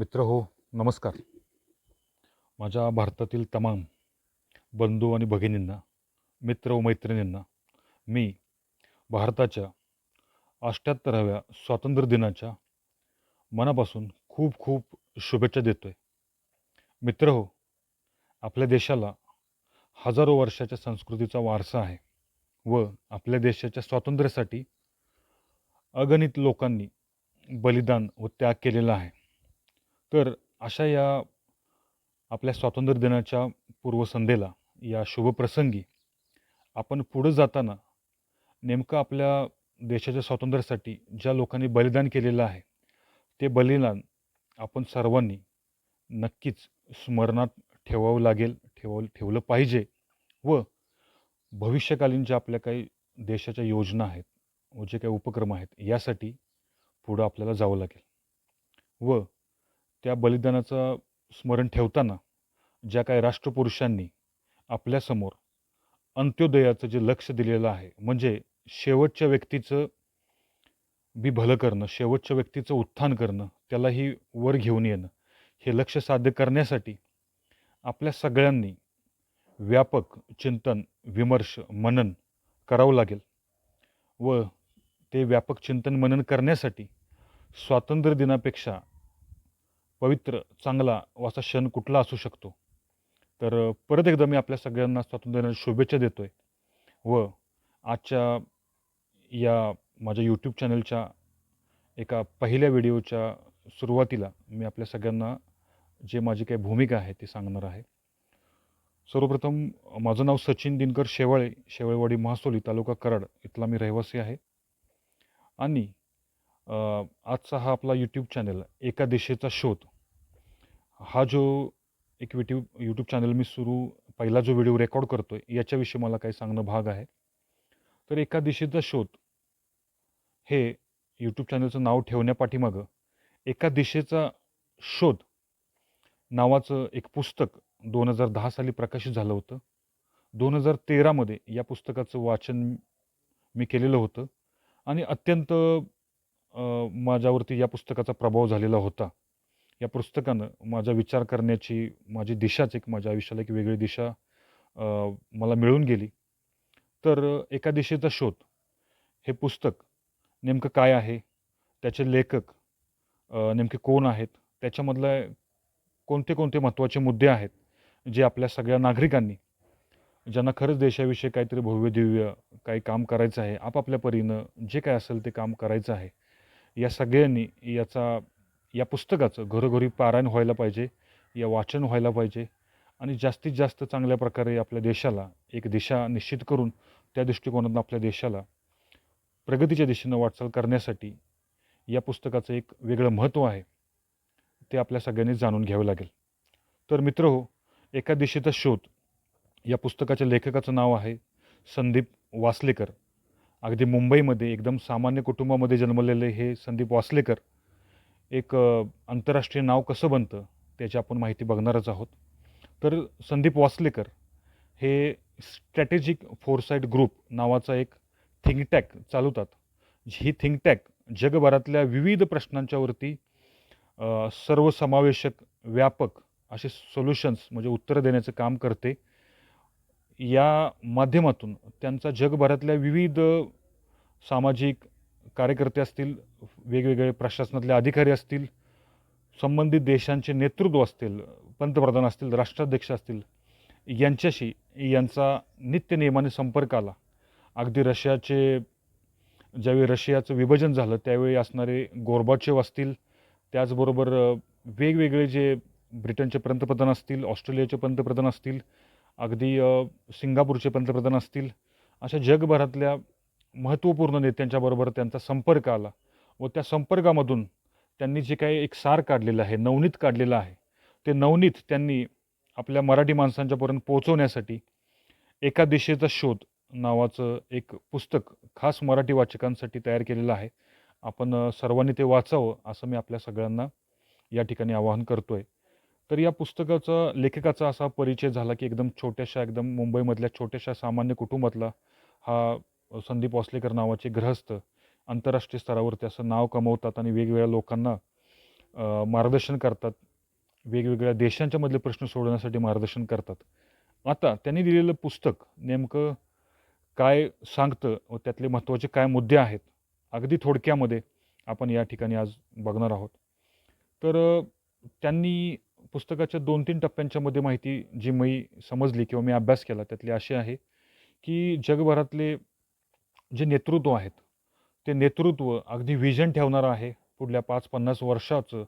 मित्र हो नमस्कार. माझ्या भारतातील तमाम बंधू आणि भगिनींना मित्र व मैत्रिणींना मी भारताच्या अष्ट्याहत्तराव्या स्वातंत्र्य दिनाच्या मनापासून खूप खूप शुभेच्छा देतो आहे मित्र हो आपल्या देशाला हजारो वर्षाच्या संस्कृतीचा वारसा आहे व आपल्या देशाच्या स्वातंत्र्यासाठी अगणित लोकांनी बलिदान व त्याग केलेला आहे. तर अशा या आपल्या स्वातंत्र्य दिनाच्या पूर्वसंध्येला या शुभप्रसंगी आपण पुढं जाताना नेमकं आपल्या देशाच्या स्वातंत्र्यासाठी ज्या लोकांनी बलिदान केलेलं आहे ते बलिदान आपण सर्वांनी नक्कीच स्मरणात ठेवावं लागेल ठेवावं ठेवलं पाहिजे व भविष्यकालीन ज्या आपल्या काही देशाच्या योजना आहेत व जे काही उपक्रम आहेत यासाठी पुढं आपल्याला जावं लागेल. व त्या बलिदानाचं स्मरण ठेवताना ज्या काही राष्ट्रपुरुषांनी आपल्यासमोर अंत्योदयाचं जे लक्ष दिलेलं आहे म्हणजे शेवटच्या व्यक्तीचं बी भलं करणं शेवटच्या व्यक्तीचं उत्थान करणं त्यालाही वर घेऊन येणं हे लक्ष साध्य करण्यासाठी आपल्या सगळ्यांनी व्यापक चिंतन विमर्श मनन करावं लागेल व ते व्यापक चिंतन मनन करण्यासाठी स्वातंत्र्य दिनापेक्षा पवित्र चांगला असा क्षण कुठला असू शकतो? तर परत एकदा मी आपल्या सगळ्यांना स्वातंत्र्य शुभेच्छा देतो आहे व आजच्या या माझ्या यूट्यूब चॅनलच्या एका पहिल्या व्हिडिओच्या सुरुवातीला मी आपल्या सगळ्यांना जे माझी काही भूमिका आहे ती सांगणार आहे. सर्वप्रथम माझं नाव सचिन दिनकर शेवाळे शेवळेवाडी महासोली तालुका कराड इथला मी रहिवासी आहे. आणि आजचा हा आपला यूट्यूब चॅनल एका दिशेचा शोध. हा जो एक यूट्यूब यूट्यूब चॅनल मी सुरू पहिला जो व्हिडिओ रेकॉर्ड करतो आहे याच्याविषयी मला काही सांगणं भाग आहे. तर एका दिशेचा शोध. हे यूट्यूब चॅनलचं नाव ठेवण्यापाठीमागं एका दिशेचा शोध नावाचं एक पुस्तक दोन हजार दहा साली प्रकाशित झालं होतं. दोन हजार तेरामध्ये या पुस्तकाचं वाचन मी केलेलं होतं. आणि अत्यंत माझ्यावरती या पुस्तकाचा प्रभाव झालेला होता. या पुस्तकानं माझा विचार करण्याची माझी दिशाच एक माझ्या आयुष्याला एक वेगळी दिशा मला मिळून गेली. तर एका दिशेचा शोध. हे पुस्तक नेमकं काय आहे? त्याचे लेखक नेमके कोण आहेत? त्याच्यामधला कोणते कोणते महत्त्वाचे मुद्दे आहेत? जे आपल्या सगळ्या नागरिकांनी ज्यांना खरंच देशाविषयी काहीतरी भव्य दिव्य काही काम करायचं आहे आपापल्या परीनं जे काय असेल ते काम करायचं आहे या सगळ्यांनी याचा या पुस्तकाचं घरोघरी पारायण व्हायला पाहिजे या वाचन व्हायला पाहिजे आणि जास्तीत जास्त चांगल्या प्रकारे आपल्या देशाला एक दिशा निश्चित करून त्या दृष्टिकोनातून आपल्या देशाला प्रगतीच्या दिशेनं वाटचाल करण्यासाठी या पुस्तकाचं एक वेगळं महत्त्व आहे ते आपल्या सगळ्यांनी जाणून घ्यावं लागेल. तर मित्र हो एका दिशेचा शोध या पुस्तकाच्या लेखकाचं नाव आहे संदीप वासलेकर. अगदी मुंबईमध्ये एकदम सामान्य कुटुंबामध्ये जन्मलेले हे संदीप वासलेकर एक आंतरराष्ट्रीय नाव कसं बनतं त्याची आपण माहिती बघणारच आहोत. तर संदीप वासलेकर हे स्ट्रॅटेजिक फोरसाईट ग्रुप नावाचा एक थिंक टॅक चालवतात. ही थिंक टॅक जगभरातल्या विविध प्रश्नांच्यावरती सर्वसमावेशक व्यापक असे सोल्युशन्स म्हणजे उत्तरं देण्याचं काम करते. या माध्यमातून त्यांचा जगभरातल्या विविध सामाजिक कार्यकर्ते असतील वेगवेगळे प्रशासनातले अधिकारी असतील संबंधित देशांचे नेतृत्व असतील पंतप्रधान असतील राष्ट्राध्यक्ष असतील यांच्याशी यांचा नित्यनियमाने संपर्क आला. अगदी रशियाचे ज्यावेळी रशियाचं विभाजन झालं त्यावेळी असणारे गोरबाचेव असतील त्याचबरोबर वेगवेगळे जे ब्रिटनचे पंतप्रधान असतील ऑस्ट्रेलियाचे पंतप्रधान असतील अगदी सिंगापूरचे पंतप्रधान असतील अशा जगभरातल्या महत्त्वपूर्ण नेत्यांच्याबरोबर त्यांचा संपर्क आला व त्या संपर्कामधून त्यांनी जे काही एक सार काढलेलं आहे नवनीत काढलेलं आहे ते नवनीत त्यांनी आपल्या मराठी माणसांच्यापर्यंत पोहोचवण्यासाठी एका दिशेचा शोध नावाचं एक पुस्तक खास मराठी वाचकांसाठी तयार केलेलं आहे. आपण सर्वांनी ते वाचावं असं मी आपल्या सगळ्यांना या ठिकाणी आवाहन करतो आहे तर या पुस्तकाचा लेखकाचा असा परिचय झाला की एकदम छोट्याशा एकदम मुंबईमधल्या छोट्याशा सामान्य कुटुंबातला हा संदीप वासलेकर नावाचे गृहस्थ आंतरराष्ट्रीय स्तरावरती असं नाव कमवतात आणि वेगवेगळ्या लोकांना मार्गदर्शन करतात. वेगवेगळ्या देशांच्या मधले प्रश्न सोडवण्यासाठी मार्गदर्शन करतात. आता त्यांनी दिलेलं पुस्तक नेमकं काय सांगतं व त्यातले महत्त्वाचे काय मुद्दे आहेत अगदी थोडक्यामध्ये आपण या ठिकाणी आज बघणार आहोत. तर त्यांनी पुस्तकाच्या दोन तीन टप्प्यांच्या मध्ये माहिती जी मी समजली किंवा मी अभ्यास केला त्यातली अशी आहे की जगभरातले जे नेतृत्व आहेत ते नेतृत्व अगदी व्हिजन ठेवणारं आहे. पुढल्या पाच पन्नास वर्षाचं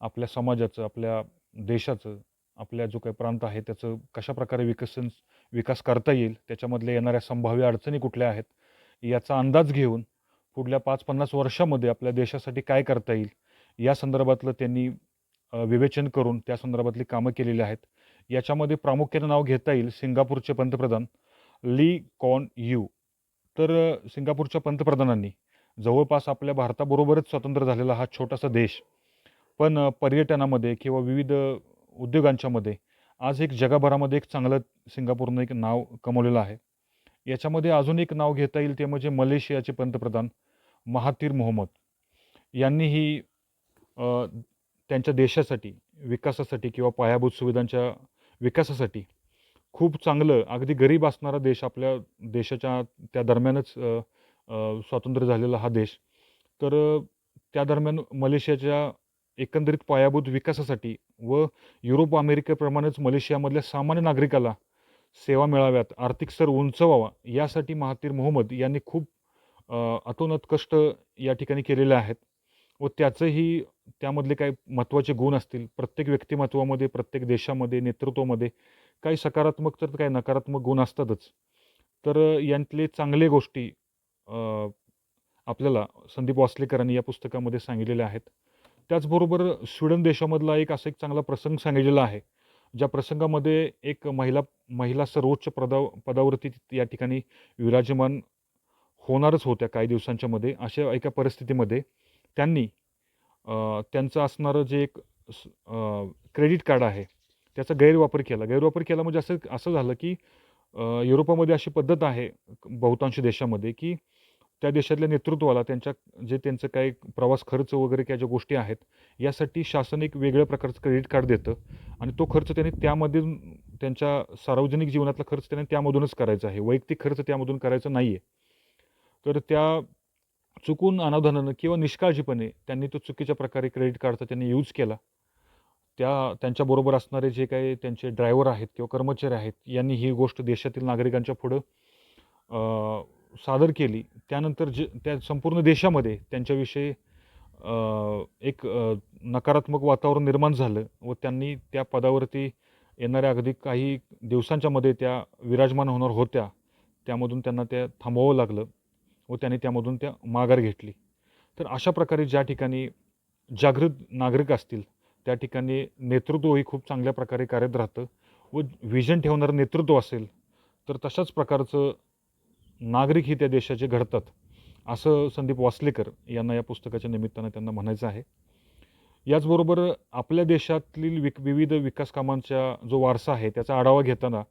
आपल्या समाजाचं आपल्या देशाचं आपल्या जो काही प्रांत आहे त्याचं कशाप्रकारे विकसन विकास करता येईल त्याच्यामधल्या येणाऱ्या संभाव्य अडचणी कुठल्या आहेत याचा अंदाज घेऊन पुढल्या पाच पन्नास वर्षामध्ये आपल्या देशासाठी काय करता येईल या संदर्भातलं त्यांनी विवेचन करून त्या संदर्भातली कामं केलेली आहेत. याच्यामध्ये प्रामुख्याने नाव घेता येईल सिंगापूरचे पंतप्रधान ली कॉन यू. तर सिंगापूरच्या पंतप्रधानांनी जवळपास आपल्या भारताबरोबरच स्वतंत्र झालेला हा छोटासा देश. पण पर्यटनामध्ये किंवा विविध उद्योगांच्यामध्ये आज एक जगभरामध्ये एक चांगलं सिंगापूरनं एक नाव कमवलेलं आहे. याच्यामध्ये अजून एक नाव घेता येईल ते म्हणजे मलेशियाचे पंतप्रधान महातीर मोहम्मद. यांनीही त्यांच्या देशासाठी विकासासाठी किंवा पायाभूत सुविधांच्या विकासासाठी खूप चांगलं अगदी गरीब असणारा देश आपल्या देशाच्या त्या दरम्यानच स्वातंत्र्य झालेला हा देश. तर त्या दरम्यान मलेशियाच्या एकंदरीत पायाभूत विकासासाठी व युरोप अमेरिकेप्रमाणेच मलेशियामधल्या सामान्य नागरिकाला सेवा मिळाव्यात आर्थिक स्तर उंचवावा यासाठी महातीर मोहम्मद यांनी खूप अ, अतोनात कष्ट या ठिकाणी केलेले आहेत. व त्याचंही त्यामधले काही महत्त्वाचे गुण असतील प्रत्येक व्यक्तिमत्वामध्ये प्रत्येक देशामध्ये नेतृत्वामध्ये काही सकारात्मक तर काही नकारात्मक गुण असतातच. तर यांतले चांगले गोष्टी आपल्याला संदीप वासलेकरांनी या पुस्तकामध्ये सांगितलेल्या आहेत. त्याचबरोबर स्वीडन देशामधला एक असा एक चांगला प्रसंग सांगितलेला आहे ज्या प्रसंगामध्ये एक महिला महिला सर्वोच्च पदा पदावरती या ठिकाणी विराजमान होणारच होत्या काही दिवसांच्यामध्ये अशा एका परिस्थितीमध्ये त्यांनी त्यांचं असणारं जे एक क्रेडिट कार्ड आहे त्याचा गैरवापर केला. गैरवापर केला म्हणजे असं असं झालं की युरोपामध्ये अशी पद्धत आहे बहुतांश देशामध्ये की त्या देशातल्या नेतृत्वाला त्यांच्या जे त्यांचं काही प्रवास खर्च वगैरे काय ज्या गोष्टी आहेत यासाठी शासन एक वेगळ्या प्रकारचं क्रेडिट कार्ड देतं आणि तो खर्च त्यांनी त्यामध्ये त्यांच्या सार्वजनिक जीवनातला खर्च त्यांनी त्यामधूनच करायचा आहे. वैयक्तिक खर्च त्यामधून करायचा नाही आहे तर त्या चुकून अनावधानानं किंवा निष्काळजीपणे त्यांनी तो चुकीच्या प्रकारे क्रेडिट कार्डचा त्यांनी यूज केला. त्या त्यांच्याबरोबर असणारे जे काही त्यांचे ड्रायव्हर आहेत किंवा कर्मचारी आहेत यांनी ही गोष्ट देशातील नागरिकांच्या पुढं सादर केली. त्यानंतर जे त्या संपूर्ण देशामध्ये त्यांच्याविषयी एक नकारात्मक वातावरण निर्माण झालं व त्यांनी त्या पदावरती येणाऱ्या अगदी काही दिवसांच्यामध्ये त्या विराजमान होणार होत्या. त्यामधून त्यांना त्या थांबवावं लागलं. व त्याने त्यामधून त्या माघार घेतली. तर अशा प्रकारे ज्या ठिकाणी जागृत नागरिक असतील त्या ठिकाणी नेतृत्वही खूप चांगल्या प्रकारे कार्यरत राहतं व व्हिजन ठेवणारं नेतृत्व असेल तर तशाच प्रकारचं नागरिक ही त्या देशाचे घडतात असं संदीप वासलेकर यांना या पुस्तकाच्या निमित्तानं त्यांना म्हणायचं आहे. याचबरोबर आपल्या देशातील विक विविध विकास कामांचा जो वारसा आहे त्याचा आढावा घेताना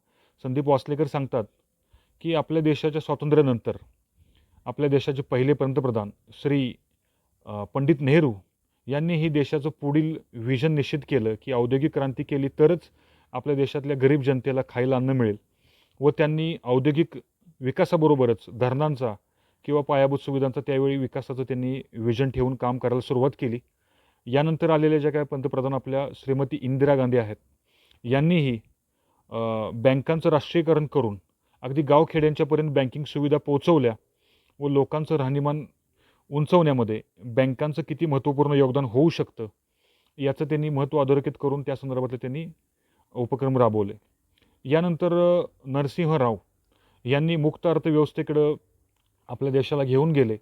संदीप वासलेकर सांगतात की आपल्या देशाच्या स्वातंत्र्यानंतर आपल्या देशाचे पहिले पंतप्रधान श्री पंडित नेहरू यांनी ही देशाचं पुढील व्हिजन निश्चित केलं की औद्योगिक क्रांती केली तरच आपल्या देशातल्या गरीब जनतेला खायला अन्न मिळेल. व त्यांनी औद्योगिक विकासाबरोबरच धरणांचा किंवा पायाभूत सुविधांचा त्यावेळी विकासाचं त्यांनी विजन ठेवून काम करायला सुरुवात केली. यानंतर आलेल्या ज्या काय पंतप्रधान आपल्या श्रीमती इंदिरा गांधी आहेत यांनीही बँकांचं राष्ट्रीयकरण करून अगदी गावखेड्यांच्यापर्यंत बँकिंग सुविधा पोहोचवल्या. व लोकांचं राहणीमान उंचवण्यामध्ये बँकांचं किती महत्त्वपूर्ण योगदान होऊ शकतं याचं त्यांनी महत्त्व अधोरेखित करून त्या संदर्भातले त्यांनी उपक्रम राबवले. यानंतर नरसिंह राव यांनी मुक्त अर्थव्यवस्थेकडं आपल्या देशाला घेऊन गेले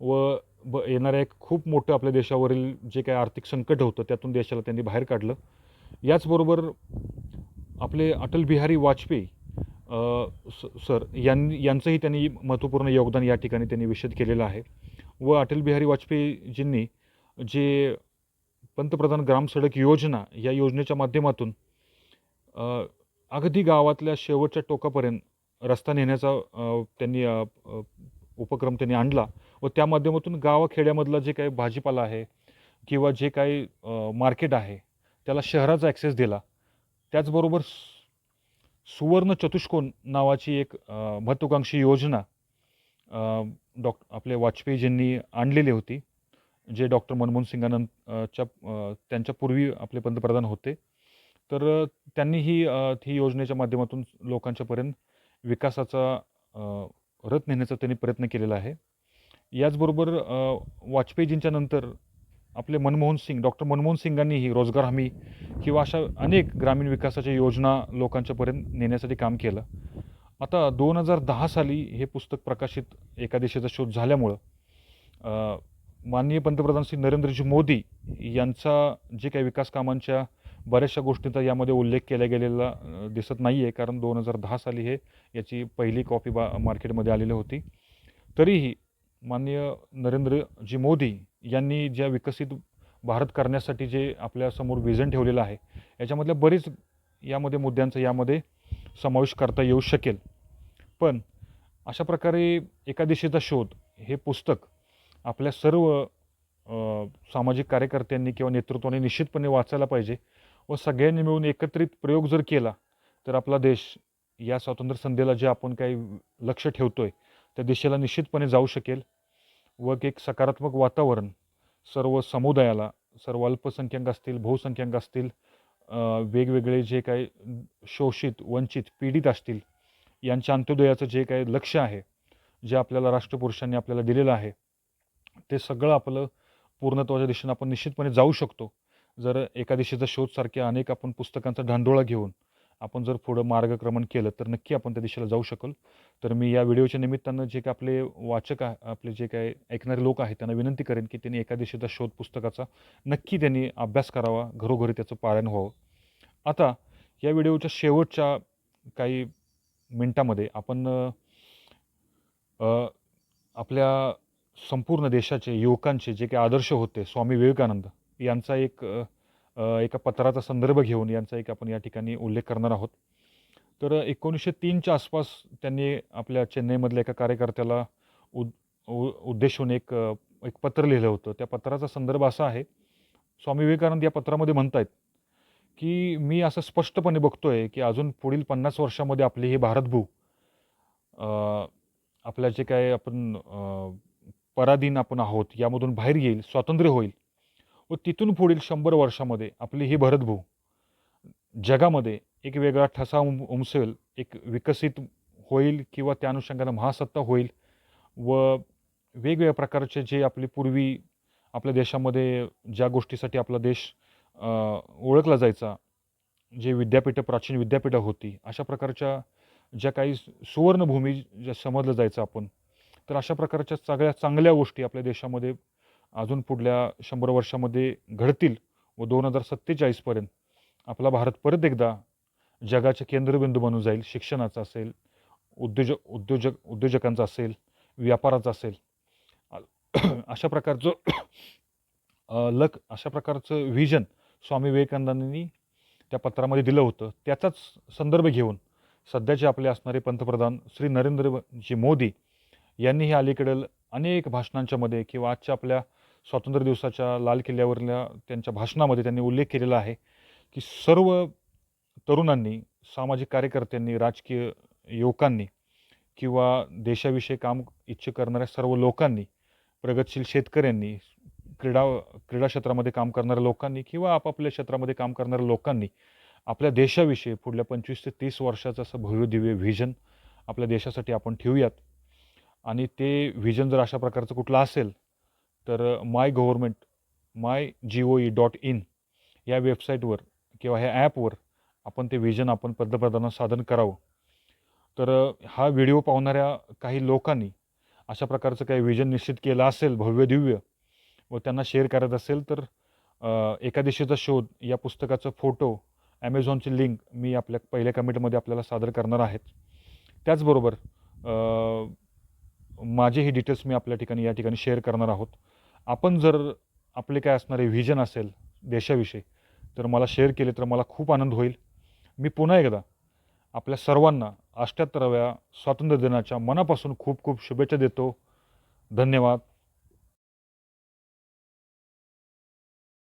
व ब येणाऱ्या एक खूप मोठं आपल्या देशावरील जे काही आर्थिक संकट होतं त्यातून देशाला त्यांनी बाहेर काढलं. याचबरोबर आपले अटल बिहारी वाजपेयी सर यां यांचंही त्यांनी महत्त्वपूर्ण योगदान या ठिकाणी त्यांनी विशद केलेलं आहे. व अटल बिहारी वाजपेयीजींनी जे पंतप्रधान ग्राम सडक योजना या योजनेच्या माध्यमातून अगदी गावातल्या शेवटच्या टोकापर्यंत रस्ता नेण्याचा त्यांनी उपक्रम त्यांनी आणला व त्या माध्यमातून गावाखेड्यामधला जे काही भाजीपाला आहे किंवा जे काही मार्केट आहे त्याला शहराचा ॲक्सेस दिला. त्याचबरोबर सुवर्ण चतुष्कोन नावाची एक महत्त्वाकांक्षी योजना अ, डॉक आपले वाजपेयीजींनी आणलेली होती जे डॉक्टर मनमोहन सिंगानंदच्या त्यांच्या च्या आपले पंतप्रधान होते. तर त्यांनी ही ही योजनेच्या माध्यमातून लोकांच्यापर्यंत विकासाचा रथ नेण्याचा त्यांनी प्रयत्न केलेला आहे. याचबरोबर वाजपेयीजींच्या नंतर आपले मनमोहन सिंग डॉक्टर मनमोहन सिंगांनीही रोजगार हमी किंवा अशा अनेक ग्रामीण विकासाच्या योजना लोकांच्यापर्यंत नेण्यासाठी काम केलं. आता दोन हजार दहा साली हे पुस्तक प्रकाशित एका देशाचा शोध झाल्यामुळं माननीय पंतप्रधान श्री नरेंद्रजी मोदी यांचा जे काही विकास कामांच्या बऱ्याचशा गोष्टींचा यामध्ये उल्लेख केला गेलेला दिसत नाही आहे कारण दोन हजार दहा साली हे याची पहिली कॉपी बा मार्केटमध्ये आलेली होती. तरीही माननीय नरेंद्रजी मोदी यांनी ज्या विकसित भारत करण्यासाठी जे आपल्यासमोर विजन ठेवलेलं आहे याच्यामधल्या बरीच यामध्ये मुद्द्यांचा यामध्ये समावेश करता येऊ शकेल. पण अशा प्रकारे एका दिशेचा शोध हे पुस्तक आपल्या सर्व सामाजिक कार्यकर्त्यांनी किंवा नेतृत्वाने निश्चितपणे वाचायला पाहिजे व सगळ्यांनी मिळून एकत्रित प्रयोग जर केला तर आपला देश या स्वातंत्र्य संध्येला जे आपण काही लक्ष ठेवतो आहे त्या दिशेला निश्चितपणे जाऊ शकेल. व एक सकारात्मक वातावरण सर्व समुदायाला सर्व अल्पसंख्याक असतील बहुसंख्याक असतील वेगवेगळे जे काही शोषित वंचित पीडित असतील यांच्या अंत्योदयाचं जे काही लक्ष आहे जे आपल्याला राष्ट्रपुरुषांनी आपल्याला दिलेलं आहे ते सगळं आपलं पूर्णत्वाच्या दिशेनं आपण निश्चितपणे जाऊ शकतो. जर एका दिशेचा शोधसारख्या अनेक आपण पुस्तकांचा ढांडोळा घेऊन आपण जर पुढं मार्गक्रमण केलं तर नक्की आपण त्या दिशेला जाऊ शकल. तर मी या व्हिडिओच्या निमित्तानं जे काही आपले वाचक आहे आपले जे काही ऐकणारे लोक आहेत त्यांना विनंती करेन की त्यांनी एका दिशेचा शोध पुस्तकाचा नक्की त्यांनी अभ्यास करावा घरोघरी त्याचं पारायण व्हावं. आता या व्हिडिओच्या शेवटच्या काही मिनटामध्ये आपण आपल्या संपूर्ण देशाचे युवकांचे जे काही आदर्श होते स्वामी विवेकानंद यांचा एक एका पत्राचा संदर्भ घेऊन यांचा एक आपण या ठिकाणी उल्लेख करणार आहोत. तर एकोणीसशे तीनच्या आसपास त्यांनी आपल्या चेन्नईमधल्या एका कार्यकर्त्याला उद उ उद्देशून एक एक पत्र लिहिलं होतं. त्या पत्राचा संदर्भ असा आहे. स्वामी विवेकानंद या पत्रामध्ये म्हणत आहेत की मी असं स्पष्टपणे बघतो आहे की अजून पुढील पन्नास वर्षामध्ये आपली ही भारतभू आपल्या जे काय आपण पराधीन आपण आहोत यामधून बाहेर येईल स्वातंत्र्य होईल व तिथून पुढील शंभर वर्षामध्ये आपली ही भारतभू जगामध्ये एक वेगळा ठसा उम उमसेल एक विकसित होईल किंवा त्या अनुषंगानं महासत्ता होईल व वेगवेगळ्या प्रकारचे जे आपले पूर्वी आपल्या देशामध्ये ज्या गोष्टीसाठी आपला देश ओळखला जायचा जे विद्यापीठं प्राचीन विद्यापीठं होती अशा प्रकारच्या ज्या काही सुवर्णभूमी ज्या समजलं जायचं आपण तर अशा प्रकारच्या सगळ्या चांगल्या गोष्टी आपल्या देशामध्ये अजून पुढल्या शंभर वर्षामध्ये घडतील व दोन हजार सत्तेचाळीसपर्यंत आपला भारत परत एकदा जगाचे केंद्रबिंदू बनून जाईल. शिक्षणाचा असेल उद्योजक उद्योजक उद्योजकांचा असेल व्यापाराचा असेल. अशा प्रकारचं लक अशा प्रकारचं व्हिजन स्वामी विवेकानंदांनी त्या पत्रामध्ये दिलं होतं. त्याचाच संदर्भ घेऊन सध्याचे आपले असणारे पंतप्रधान श्री नरेंद्रजी मोदी यांनीही अलीकडील अनेक भाषणांच्यामध्ये किंवा आजच्या आपल्या स्वातंत्र्य दिवसाच्या लाल किल्ल्यावरल्या त्यांच्या भाषणामध्ये त्यांनी उल्लेख केलेला आहे की सर्व तरुणांनी सामाजिक कार्यकर्त्यांनी राजकीय युवकांनी किंवा देशाविषयी काम इच्छुक करणाऱ्या सर्व लोकांनी प्रगतशील शेतकऱ्यांनी क्रीडा क्रीडा क्षेत्रामध्ये काम करणाऱ्या लोकांनी किंवा आपापल्या क्षेत्रामध्ये काम करणाऱ्या लोकांनी आपल्या देशाविषयी पुढल्या पंचवीस ते तीस वर्षाचं असं भव्य दिव्य व्हिजन आपल्या देशासाठी आपण ठेवूयात. आणि ते व्हिजन जर अशा प्रकारचं कुठलं असेल तर my government my G O E dot in या वेबसाईटवर किंवा ह्या ॲपवर आपण ते व्हिजन आपण पंतप्रधानांना सादर करावं. तर हा व्हिडिओ पाहणाऱ्या काही लोकांनी अशा प्रकारचं काही व्हिजन निश्चित केलं असेल भव्य दिव्य व त्यांना शेअर करायचं असेल तर एका दिशेचा शोध या पुस्तकाचं फोटो ॲमेझॉनची लिंक मी आपल्या पहिल्या कमेंटमध्ये आपल्याला सादर करणार आहेत त्याचबरोबर माझे हे डिटेल्स मी आपल्या ठिकाणी या ठिकाणी शेअर करणार आहोत. आपण जर आपले काय असणारे व्हिजन असेल देशाविषयी तर मला शेअर केले तर मला खूप आनंद होईल. मी पुन्हा एकदा आपल्या सर्वांना अष्ट्याहत्तराव्या स्वातंत्र्य दिनाच्या मनापासून खूप खूप शुभेच्छा देतो. धन्यवाद.